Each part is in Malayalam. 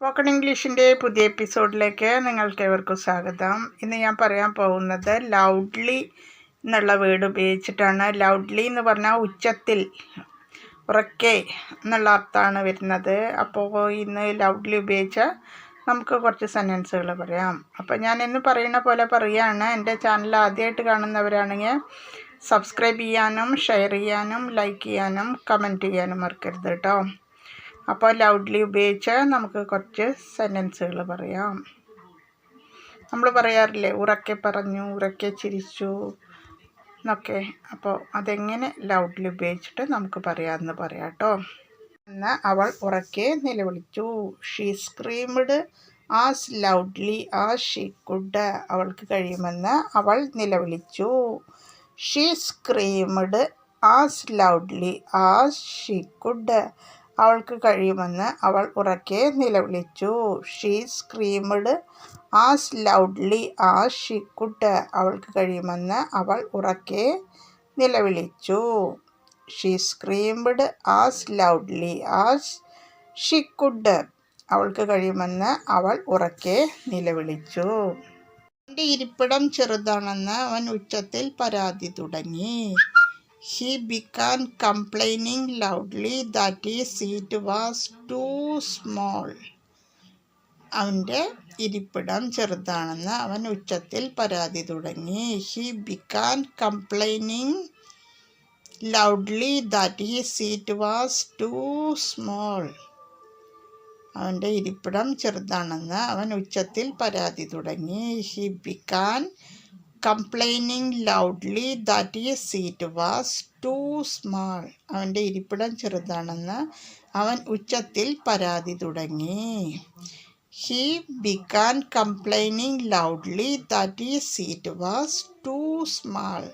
സ്പോക്കൺ ഇംഗ്ലീഷിന്റെ പുതിയ എപ്പിസോഡിലേക്ക് നിങ്ങൾക്ക് ഏവർക്കും സ്വാഗതം. ഇന്ന് ഞാൻ പറയാൻ പോകുന്നത് ലൗഡ്ലി എന്നുള്ള വേർഡ് ഉപയോഗിച്ചിട്ടാണ്. ലൗഡ്ലി എന്ന് പറഞ്ഞാൽ ഉച്ചത്തിൽ ഉറക്കെ എന്നുള്ള അർത്ഥമാണ് വരുന്നത്. അപ്പോൾ ഇന്ന് ലൗഡ്ലി ഉപയോഗിച്ച നമുക്ക് കുറച്ച് സെന്റൻസുകൾ പറയാം. അപ്പോൾ ഞാൻ ഇന്ന് പറയുന്ന പോലെ പറയുകയാണ്. എന്റെ ചാനൽ ആദ്യമായിട്ട് കാണുന്നവരാണെങ്കിൽ സബ്സ്ക്രൈബ് ചെയ്യാനും ഷെയർ ചെയ്യാനും ലൈക്ക് ചെയ്യാനും കമന്റ് ചെയ്യാനും മറക്കരുത് കേട്ടോ. അപ്പോൾ ലൗഡ്ലി ഉപയോഗിച്ച് നമുക്ക് കുറച്ച് സെന്റൻസുകൾ പറയാം. നമ്മൾ പറയാറില്ലേ ഉറക്കെ പറഞ്ഞു ഉറക്കെ ചിരിച്ചു എന്നൊക്കെ. അപ്പോൾ അതെങ്ങനെ ലൗഡ്ലി ഉപയോഗിച്ചിട്ട് നമുക്ക് പറയാമെന്ന് പറയാം കേട്ടോ. എന്ന് അവൾ ഉറക്കെ നിലവിളിച്ചു. She screamed as loudly as she could അവൾക്ക് കഴിയുമെന്ന് അവൾ നിലവിളിച്ചു. She screamed as loudly as she could അവൾക്ക് കഴിയുമെന്ന് അവൾ ഉറക്കെ നിലവിളിച്ചു. She screamed as loudly as she could അവൾക്ക് കഴിയുമെന്ന് അവൾ ഉറക്കെ നിലവിളിച്ചു. She screamed as loudly as she could അവൾക്ക് കഴിയുമെന്ന് അവൾ ഉറക്കെ നിലവിളിച്ചു. എന്റെ ഇരിപ്പിടം ചെറുതാണെന്ന് അവൻ ഉച്ചത്തിൽ പരാതി തുടങ്ങി. He began complaining loudly that the seat was too small അവന്റെ ഇരിപ്പിടം ചെറുതാണെന്ന് അവൻ ഉച്ചത്തിൽ പരാതി തുടങ്ങി. He began complaining loudly that the seat was too small അവന്റെ ഇരിപ്പിടം ചെറുതാണെന്ന് അവൻ ഉച്ചത്തിൽ പരാതി തുടങ്ങി. He began complaining loudly that the seat was too small അവന്റെ ഇരിപ്പിടം ചെറുതാണെന്ന് അവൻ ഉച്ചത്തിൽ പരാതി തുടങ്ങി. He began complaining loudly that the seat was too small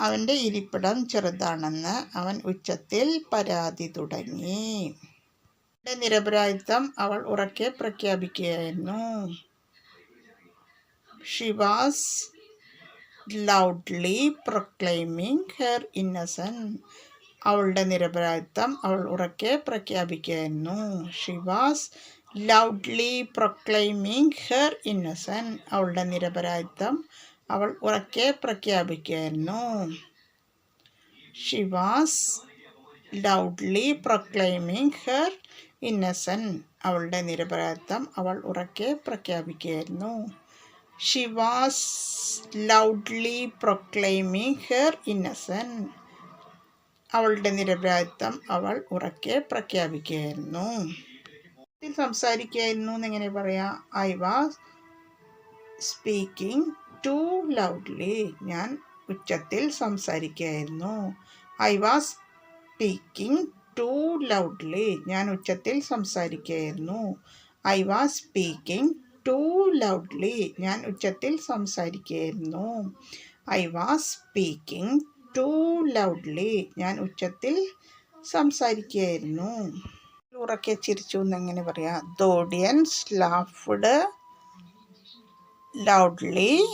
അവന്റെ ഇരിപ്പിടം ചെറുതാണെന്ന് അവൻ ഉച്ചത്തിൽ പരാതി തുടങ്ങി. നിരപരാധിത്വം അവൾ ഉറക്കെ പ്രഖ്യാപിക്കുകയായിരുന്നു. She was loudly proclaiming her innocence അവളുടെ നിരപരാധിത്വം അവൾ ഉറക്കെ പ്രഖ്യാപിക്കുകയായിരുന്നു she was loudly proclaiming her innocence അവളുടെ നിരപരാധിത്വം അവൾ ഉറക്കെ പ്രഖ്യാപിക്കുകയായിരുന്നു she was loudly proclaiming her innocence അവളുടെ നിരപരാധിത്വം അവൾ ഉറക്കെ പ്രഖ്യാപിക്കുകയായിരുന്നു she was loudly proclaiming her innocence അവളുടെ നിരപരാധിത്വം അവൾ ഉറക്കെ പ്രഖ്യാപിക്കുകയായിരുന്നു. സംസാരിക്കുകയായിരുന്നു എന്നെങ്ങനെ പറയാം I was speaking too loudly ഞാൻ ഉച്ചത്തിൽ സംസാരിക്കുകയായിരുന്നു. I was speaking too loudly ഞാൻ ഉച്ചത്തിൽ സംസാരിക്കുകയായിരുന്നു. I was speaking too loudly ഞാൻ ഉച്ചത്തിൽ സംസാരിക്കുകയായിരുന്നു. I was speaking too loudly ഞാൻ ഉച്ചത്തിൽ സംസാരിക്കുകയായിരുന്നു. ഉറക്കെ ചിരിച്ചു എന്നെങ്ങനെ പറയാം? The audience laughed loudly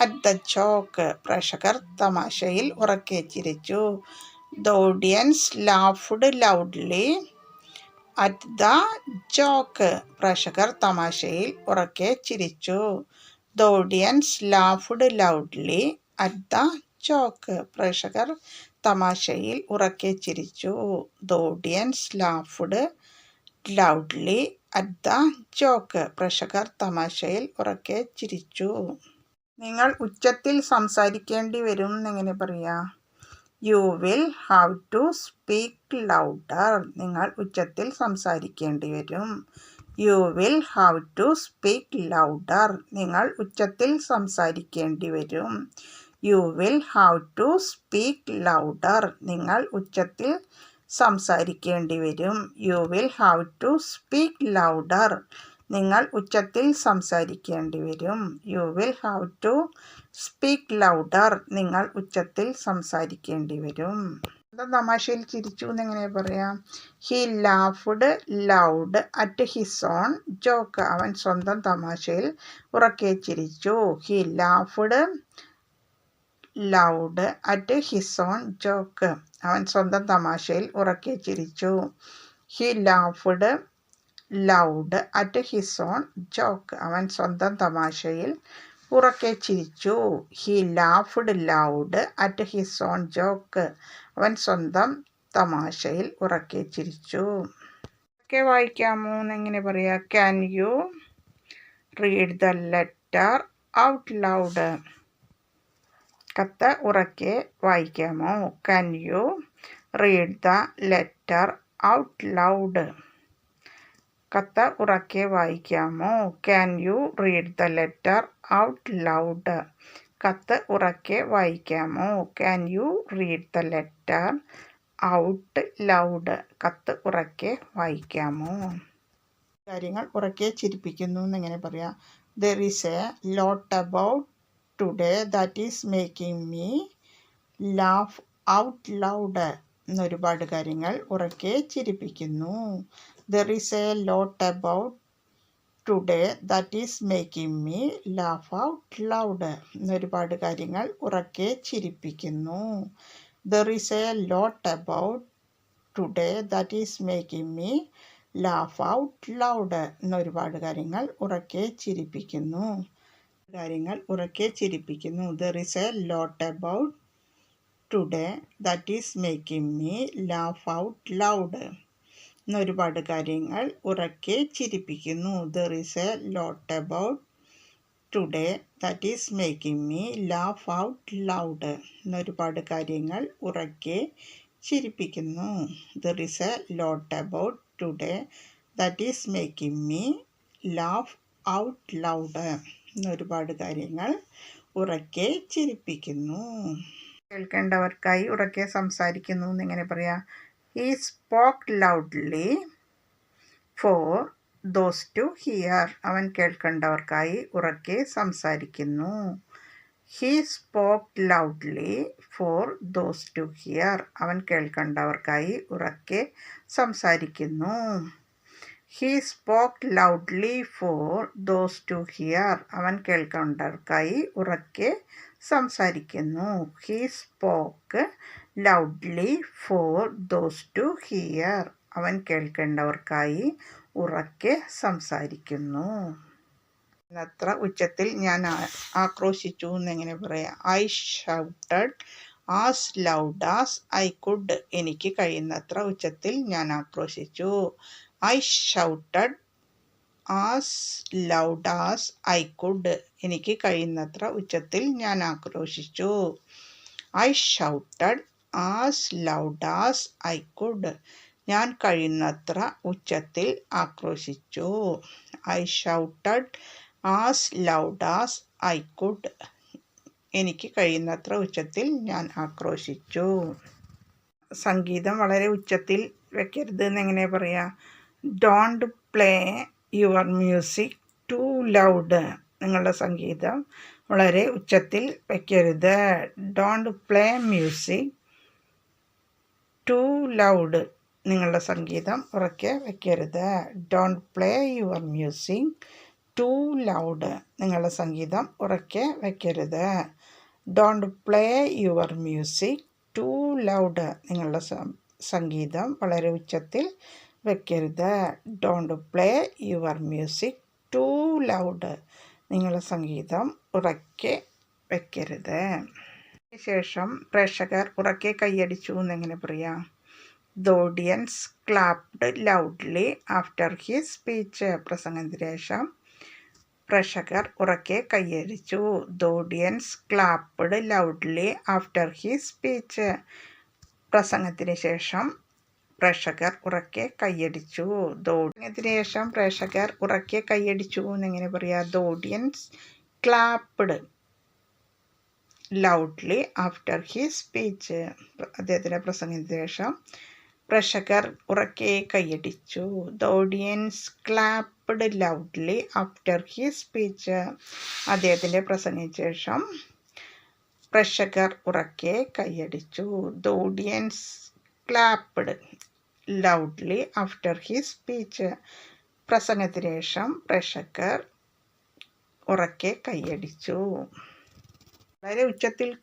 at the joke പ്രേക്ഷകർ തമാശയിൽ ഉറക്കെ ചിരിച്ചു. The audience laughed loudly at the joke. പ്രേക്ഷകർ തമാശയിൽ ഉറക്കെ ചിരിച്ചു. The audience laughed loudly at the joke. പ്രേക്ഷകർ തമാശയിൽ ഉറക്കെ ചിരിച്ചു. The audience laughed loudly at the joke. പ്രേക്ഷകർ തമാശയിൽ ഉറക്കെ ചിരിച്ചു. നിങ്ങൾ ഉച്ചത്തിൽ സംസാരിക്കേണ്ടി വരും എന്നെങ്ങനെ പറയാ? You will have to speak louder നിങ്ങൾ ഉച്ചത്തിൽ സംസാരിക്കേണ്ടി വരും. You will have to speak louder നിങ്ങൾ ഉച്ചത്തിൽ സംസാരിക്കേണ്ടി വരും. You will have to speak louder നിങ്ങൾ ഉച്ചത്തിൽ സംസാരിക്കേണ്ടി വരും. You will have to speak louder നിങ്ങൾ ഉച്ചത്തിൽ സംസാരിക്കേണ്ടി വരും. You will have to speak louder നിങ്ങൾ ഉച്ചത്തിൽ സംസാരിക്കേണ്ടി വരും. എന്താ തമാശയിൽ ചിരിച്ചു എന്നെങ്ങനെ പറയാം? He laughed loud at his own joke അവൻ സ്വന്തം തമാശയിൽ ഉറക്കെ ചിരിച്ചു. He laughed loud at his own joke അവൻ സ്വന്തം തമാശയിൽ ഉറക്കെ ചിരിച്ചു. He laughed loud at his own joke അവൻ സ്വന്തം തമാശയിൽ ഉറക്കെ ചിരിച്ചു. He laughed loud at his own joke അവൻ സ്വന്തം തമാശയിൽ ഉറക്കെ ചിരിച്ചു. ഒക്കെ വായിക്കാമോ എന്നെങ്ങനെ പറയാ? Can you read the letter out loud കത്ത് ഉറക്കെ വായിക്കാമോ? Can you read the letter out loud കത്ത് ഉറക്കെ വായിക്കാമോ? Can you read the letter out loud കത്ത് ഉറക്കെ വായിക്കാമോ? Can you read the letter out loud കത്ത് ഉറക്കെ വായിക്കാമോ? കാര്യങ്ങൾ ഉറക്കെ ചിരിപ്പിക്കുന്നു എന്നിങ്ങനെ പറയാം. There is a lot about today that is making me laugh out loud എന്നൊരുപാട് കാര്യങ്ങൾ ഉറക്കെ ചിരിപ്പിക്കുന്നു. There is a lot about today that is making me laugh out loud എന്നൊരുപാട് കാര്യങ്ങൾ ഉറക്കെ ചിരിപ്പിക്കുന്നു. There is a lot about today that is making me laugh out loud എന്നൊരുപാട് കാര്യങ്ങൾ ഉറക്കെ ചിരിപ്പിക്കുന്നു. കാര്യങ്ങൾ ഉറക്കെ ചിരിപ്പിക്കുന്നു. There is a lot about today that is making me laugh out loud എന്നൊരുപാട് കാര്യങ്ങൾ ഉറക്കെ ചിരിപ്പിക്കുന്നു. There is a lot about today that is making me laugh out loud എന്നൊരുപാട് കാര്യങ്ങൾ ഉറക്കെ ചിരിപ്പിക്കുന്നു. There is a lot about today that is making me laugh out loud എന്നൊരുപാട് കാര്യങ്ങൾ ഉറക്കെ ചിരിപ്പിക്കുന്നു. കേൾക്കേണ്ടവർക്കായി ഉറക്കെ സംസാരിക്കുന്നു എന്നിങ്ങനെ പറയാം. He spoke loudly for those to hear അവൻ കേൾക്കേണ്ടവർക്കായി ഉറക്കെ സംസാരിക്കുന്നു. He spoke loudly for those to hear അവൻ കേൾക്കേണ്ടവർക്കായി ഉറക്കെ സംസാരിക്കുന്നു. He spoke loudly for those to hear അവൻ കേൾക്കേണ്ടവർക്കായി ഉറക്കെ സംസാരിക്കുന്നു. He spoke loudly for those to hear അവൻ കേൾക്കേണ്ടവർക്കായി ഉറക്കെ സംസാരിക്കുന്നു. അത്ര ഉച്ചത്തിൽ ഞാൻ ആക്രോശിച്ചു എന്നെങ്ങനെ പറയാം? I shouted as loud as I could എനിക്ക് കഴിയുന്നത്ര ഉച്ചത്തിൽ ഞാൻ ആക്രോശിച്ചു. I shouted as loud as I could എനിക്ക് കഴിയുന്നത്ര ഉച്ചത്തിൽ ഞാൻ ആക്രോശിച്ചു. I shouted as loud as I could ഞാൻ കഴിയുന്നത്ര ഉച്ചത്തിൽ ആക്രോശിച്ചു. I shouted as loud as I could എനിക്ക് കഴിയുന്നത്ര ഉച്ചത്തിൽ ഞാൻ ആക്രോശിച്ചു. സംഗീതം വളരെ ഉച്ചത്തിൽ വെക്കരുത് എന്നെങ്ങനെ പറയാം? Don't play your music too loud നിങ്ങളുടെ സംഗീതം വളരെ ഉച്ചത്തിൽ വയ്ക്കരുത് don't play music too loud നിങ്ങളുടെ സംഗീതം ഉറക്കെ വയ്ക്കരുത് don't play your music too loud നിങ്ങളുടെ സംഗീതം ഉറക്കെ വയ്ക്കരുത് don't play your music too loud നിങ്ങളുടെ സംഗീതം വളരെ ഉച്ചത്തിൽ വെക്കരുത്. Don't play your music too loud നിങ്ങളുടെ സംഗീതം ഉറക്കെ വെക്കരുത്. ശേഷം പ്രേക്ഷകർ ഉറക്കെ കൈയടിച്ചു എന്നെങ്ങനെ പറയാം? The audience clapped loudly after his speech പ്രസംഗത്തിന് ശേഷം പ്രേക്ഷകർ ഉറക്കെ കൈയടിച്ചു. The audience clapped loudly after his speech പ്രസംഗത്തിന് ശേഷം പ്രേക്ഷകർ ഉറക്കെ കൈയടിച്ചു. ദോഡിയത്തിന് ശേഷം പ്രേക്ഷകർ ഉറക്കെ കൈയടിച്ചു എന്നെങ്ങനെ പറയാ? The audience clapped loudly after he speech. അദ്ദേഹത്തിന്റെ പ്രസംഗത്തിന് ശേഷം പ്രേക്ഷകർ ഉറക്കെ കൈയടിച്ചു. The audience clapped loudly after he speech. അദ്ദേഹത്തിന്റെ പ്രസംഗത്തിന് ശേഷം പ്രേക്ഷകർ ഉറക്കെ കൈയടിച്ചു. The audience clapped loudly after his speech പ്രസംഗത്തിന് ശേഷം പ്രേക്ഷകർ ഉറക്കെ കൈയടിച്ചു. വളരെ ഉച്ചത്തിൽ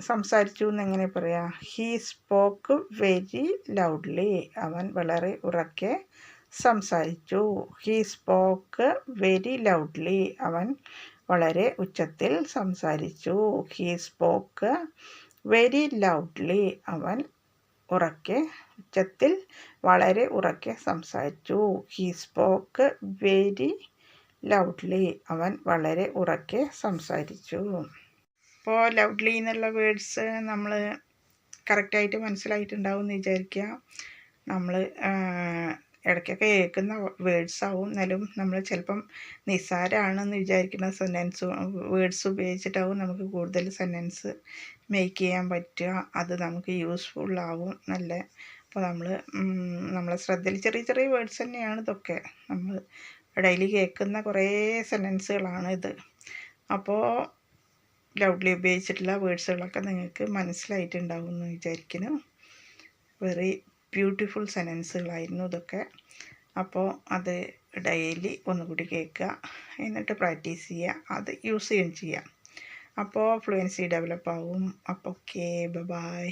സംസാരിച്ചു എന്നെങ്ങനെ പറയാം? ഹീ സ്പോക്ക് വെരി ലൗഡ്ലി അവൻ വളരെ ഉറക്കെ സംസാരിച്ചു. ഹീ സ്പോക്ക് വെരി ലൗഡ്ലി അവൻ വളരെ ഉച്ചത്തിൽ സംസാരിച്ചു. ഹീ സ്പോക്ക് വെരി ലൗഡ്ലി അവൻ ഉറക്കെ ഉച്ചത്തിൽ വളരെ ഉറക്കെ സംസാരിച്ചു. ഹി സ്പോക്ക് വെരി ലൗഡ്ലി അവൻ വളരെ ഉറക്കെ സംസാരിച്ചു. അപ്പോൾ ലൗഡ്ലി എന്നുള്ള വേർഡ്സ് നമ്മൾ കറക്റ്റായിട്ട് മനസ്സിലായിട്ടുണ്ടാവും എന്ന് വിചാരിക്കുക. നമ്മൾ ഇടയ്ക്കൊക്കെ കേൾക്കുന്ന വേർഡ്സ് ആവും എന്നാലും നമ്മൾ ചിലപ്പം നിസ്സാരമാണെന്ന് വിചാരിക്കുന്ന സെന്റൻസ് വേർഡ്സ് ഉപയോഗിച്ചിട്ടാവും നമുക്ക് കൂടുതൽ സെന്റൻസ് മേക്ക് ചെയ്യാൻ പറ്റുക. അത് നമുക്ക് യൂസ്ഫുള്ളാവും നല്ല അപ്പോൾ നമ്മൾ നമ്മളെ ശ്രദ്ധയിൽ ചെറിയ ചെറിയ വേർഡ്സ് തന്നെയാണ് ഇതൊക്കെ. നമ്മൾ ഡെയിലി കേൾക്കുന്ന കുറേ സെന്റൻസുകളാണ് ഇത്. അപ്പോൾ ലൗഡ്ലി ഉപയോഗിച്ചിട്ടുള്ള വേർഡ്സുകളൊക്കെ നിങ്ങൾക്ക് മനസ്സിലായിട്ടുണ്ടാവും എന്ന് വിചാരിക്കുന്നു. വെറി ബ്യൂട്ടിഫുൾ സെനൻസുകളായിരുന്നു ഇതൊക്കെ. അപ്പോൾ അത് ഡെയിലി ഒന്നുകൂടി കേൾക്കുക. എന്നിട്ട് പ്രാക്ടീസ് ചെയ്യുക. അത് യൂസ് ചെയ്യുകയും ചെയ്യാം. അപ്പോൾ ഫ്ലുവൻസി ഡെവലപ്പ് ആവും. അപ്പോൾ ഓക്കെ ബൈ